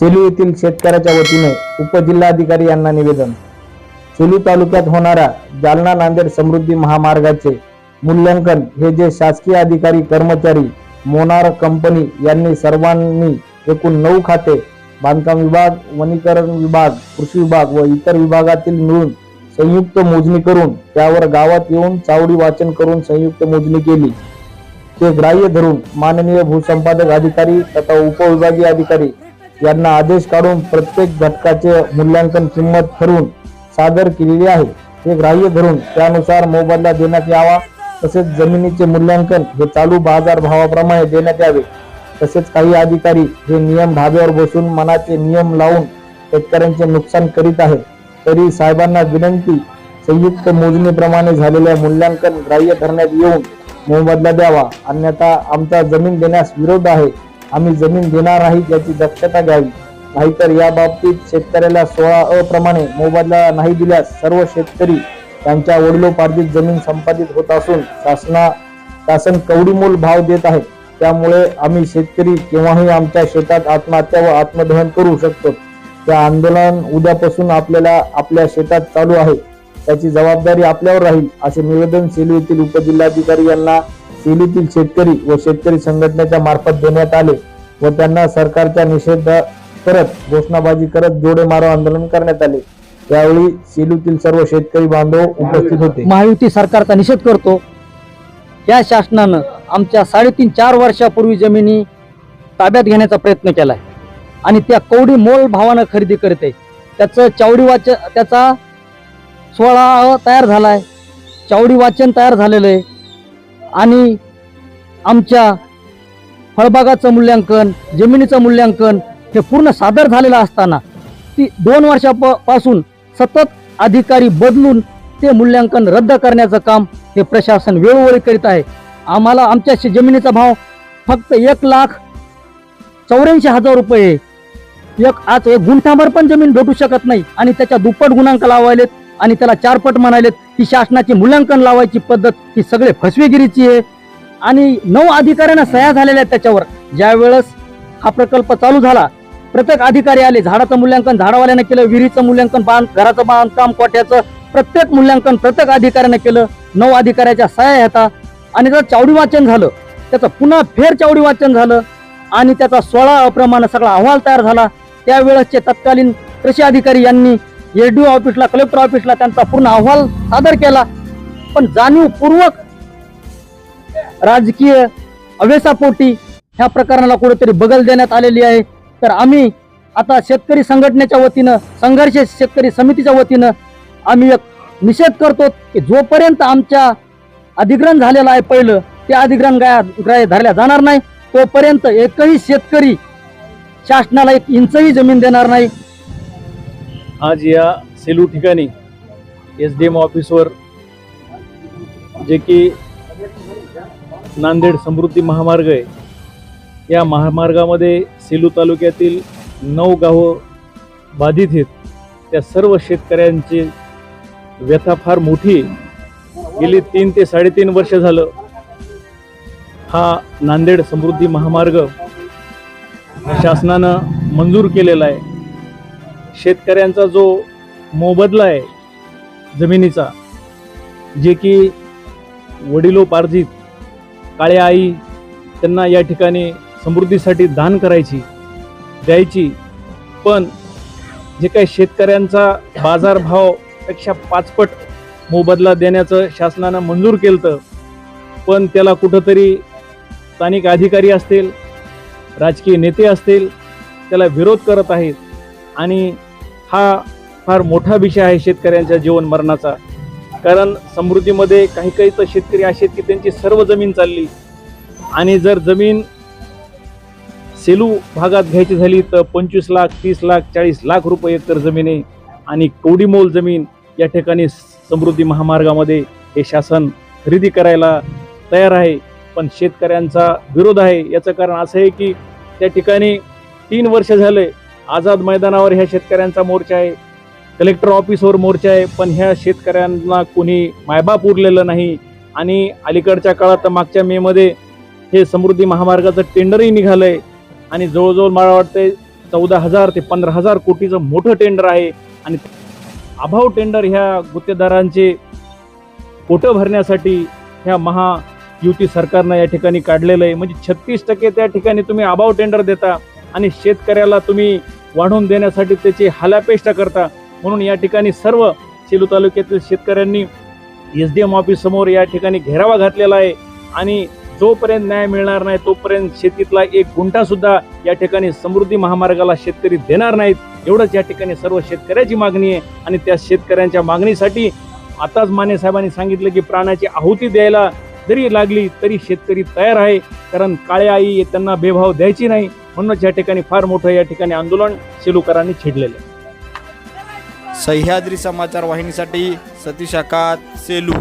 सेलू येथील शेतकऱ्याच्या वतीने उपजिल्हाधिकारी यांना निवेदन. सेलू तालुक्यात होणाऱ्या जालना नांदेड समृद्धी महामार्गाचे मूल्यांकन हे जे शासकीय अधिकारी कर्मचारी मोनार कंपनी यांनी सर्वांनी एकूण नऊ खाते बांधकाम विभाग वनीकरण विभाग कृषी विभाग व इतर विभागातील मिळून संयुक्त मोजणी करून त्यावर गावात येऊन चावडी वाचन करून संयुक्त मोजणी केली. ते ग्राह्य धरून माननीय भूसंपादक अधिकारी तथा उपविभागीय अधिकारी यांना आदेश काढून प्रत्येक घटकाचे मूल्यांकन किंमत ठरवून सादर केलेली आहे. हे ग्राह्य धरून त्यानुसार मोबदला देण्यात यावा. तसेच जमिनीचे मूल्यांकन हे चालू बाजार भावाप्रमाणे देण्यात यावे. तसेच काही अधिकारी हे नियम धाब्यावर बसून मनाचे नियम लावून शेतकऱ्यांचे नुकसान करीत आहेत. तरी साहेबांना विनंती संयुक्त मोजणीप्रमाणे झालेल्या मूल्यांकन ग्राह्य धरण्यात येऊन मोबदला द्यावा. अन्यथा आमचा जमीन देण्यास विरोध आहे. आम्ही जमीन देणार नाही याची दक्षता घ्यावी. नाहीतर या बाबतीत शेतकऱ्याला सोळा अ प्रमाणे मोबदला नाही दिल्यास सर्व शेतकरी त्यांच्या वडिलोपार्जित जमीन संपादित होत असून शासना शासन कवडीमोल भाव देत आहे. त्यामुळे आम्ही शेतकरी केव्हाही आमच्या शेतात आत्महत्या व आत्मदहन करू शकतो. त्या आंदोलन उद्यापासून आपल्याला आपल्या शेतात चालू आहे. त्याची जबाबदारी आपल्यावर राहील असे निवेदन सेलू येथील उपजिल्हाधिकारी यांना सेलूतील शेतकरी व शेतकरी संघटनेच्या मार्फत देण्यात आले व त्यांना सरकारच्या निषेध करत घोषणाबाजी करत जोडे मारो आंदोलन करण्यात आले. त्यावेळी सेलूतील सर्व शेतकरी बांधव उपस्थित होते. महायुती सरकारचा निषेध करतो. या शासनानं आमच्या साडेतीन चार वर्षापूर्वी जमिनी ताब्यात घेण्याचा प्रयत्न केलाय. आणि त्या कवडी मोल भावानं खरेदी करते. त्याचं चावडी वाचन त्याचा सोळा तयार झालाय. चावडी वाचन तयार झालेलं आहे. आणि आमच्या फळबागाचं मूल्यांकन जमिनीचं मूल्यांकन हे पूर्ण सादर झालेलं असताना ती दोन वर्षापासून सतत अधिकारी बदलून ते मूल्यांकन रद्द करण्याचं काम हे प्रशासन वेळोवेळी करीत आहे. आम्हाला आमच्या जमिनीचा भाव फक्त एक लाख चौऱ्याऐंशी हजार रुपये एक आज एक गुंठाभर पण जमीन भेटू शकत नाही आणि त्याच्या दुप्पट गुणांक लावायलेत. आणि त्याला चारपट म्हणालेत ही शासनाची मूल्यांकन लावायची पद्धत ही सगळे फसवेगिरीची आहे. आणि नऊ अधिकाऱ्यांना सह्या झालेल्या आहेत त्याच्यावर. ज्या वेळेस हा प्रकल्प चालू झाला प्रत्येक अधिकारी आले झाडाचं मूल्यांकन झाडावाल्यानं केलं विहिरीचं मूल्यांकन बांध घराचं बांधकाम कोट्याचं प्रत्येक मूल्यांकन प्रत्येक अधिकाऱ्यानं केलं. नऊ अधिकाऱ्याच्या सह्या येतात आणि त्याचं चावडी वाचन झालं. त्याचं पुन्हा फेर चावडी वाचन झालं. आणि त्याचा सोळा अप्रमाण सगळा अहवाल तयार झाला. त्यावेळेसचे तत्कालीन कृषी अधिकारी यांनी एडीओ ऑफिसला कलेक्टर ऑफिसला त्यांचा पूर्ण अहवाल सादर केला. पण जाणीवपूर्वक राजकीय अवेसापोटी ह्या प्रकरणाला कुठेतरी बगल देण्यात आलेली आहे. तर आम्ही आता शेतकरी संघटनेच्या वतीनं संघर्ष शेतकरी समितीच्या वतीनं आम्ही एक निषेध करतो की जोपर्यंत आमच्या अधिग्रहण झालेलं आहे पहिलं ते अधिग्रहण गाया ग्राह्य धरल्या जाणार नाही. तोपर्यंत एकही शेतकरी शासनाला एक इंचही जमीन देणार नाही. आज या सेलू ठिकाणी एस डी एम ऑफिसवर जे की नांदेड समृद्धी महामार्ग आहे या महामार्गामध्ये सेलू तालुक्यातील नऊ गावं बाधित आहेत. त्या सर्व शेतकऱ्यांची व्यथा फार मोठी गेली तीन ते साडेतीन वर्ष झालं हा नांदेड समृद्धी महामार्ग शासनानं मंजूर केलेला आहे. शेतकऱ्यांचा जो मोबदला आहे जमिनीचा जे की वडिलोपार्जित काळ्या आई त्यांना या ठिकाणी समृद्धीसाठी दान करायची द्यायची पण जे काही शेतकऱ्यांचा बाजारभावपेक्षा पाचपट मोबदला देण्याचं शासनानं मंजूर केलं पण त्याला कुठंतरी स्थानिक अधिकारी असतील राजकीय नेते असतील त्याला विरोध करत आहेत आणि हा फार मोठा विषय आहे शेतकऱ्यांच्या जीवन मरणाचा. कारण समृद्धीमध्ये काही काही तर शेतकरी असे आहेत की त्यांची सर्व जमीन चालली. आणि जर जमीन सेलू भागात घ्यायची झाली तर पंचवीस लाख तीस लाख चाळीस लाख रुपये एकर जमीन आहे. आणि कवडीमोल जमीन या ठिकाणी समृद्धी महामार्गामध्ये हे शासन खरेदी करायला तयार आहे. पण शेतकऱ्यांचा विरोध आहे. याचं कारण असं आहे की त्या ठिकाणी तीन वर्ष झाले आझाद मैदानावर ह्या शेतकऱ्यांचा मोर्चा आहे. कलेक्टर ऑफिसवर मोर्चा आहे पण ह्या शेतकऱ्यांना कोणी मायबाप उरलेलं नाही. आणि अलीकडच्या काळात तर मागच्या मेमध्ये हे समृद्धी महामार्गाचं टेंडरही निघालंय. आणि जवळजवळ मला वाटतंय चौदा हजार ते पंधरा हजार कोटीचं मोठं टेंडर आहे. आणि अभाव टेंडर ह्या गुत्तेदारांचे पोटं भरण्यासाठी ह्या महायुती सरकारनं या ठिकाणी काढलेलं आहे. म्हणजे छत्तीस टक्के त्या ठिकाणी तुम्ही अभाव टेंडर देता आणि शेतकऱ्याला तुम्ही वाढवून देण्यासाठी त्याची हालापेष्टा करता. म्हणून या ठिकाणी सर्व सेलू तालुक्यातील शेतकऱ्यांनी एस डी एम ऑफिस समोर या ठिकाणी घेरावा घातलेला आहे. आणि जोपर्यंत न्याय मिळणार नाही तोपर्यंत शेतीतला एक गुंठा सुद्धा या ठिकाणी समृद्धी महामार्गाला शेतकरी देणार नाहीत. एवढंच या ठिकाणी सर्व शेतकऱ्याची मागणी आहे. आणि त्या शेतकऱ्यांच्या मागणीसाठी आताच माने साहेबांनी सांगितलं की प्राणाची आहुती द्यायला जरी लागली तरी शेतकरी तयार आहे. कारण काळ्या आई त्यांना बेभाव द्यायची नाही. म्हणूनच या ठिकाणी फार मोठं या ठिकाणी आंदोलन सेलुकरांनी छेडलेलं आहे. सह्याद्री समाचार वाहिनीसाठी सतीश आकात सेलू.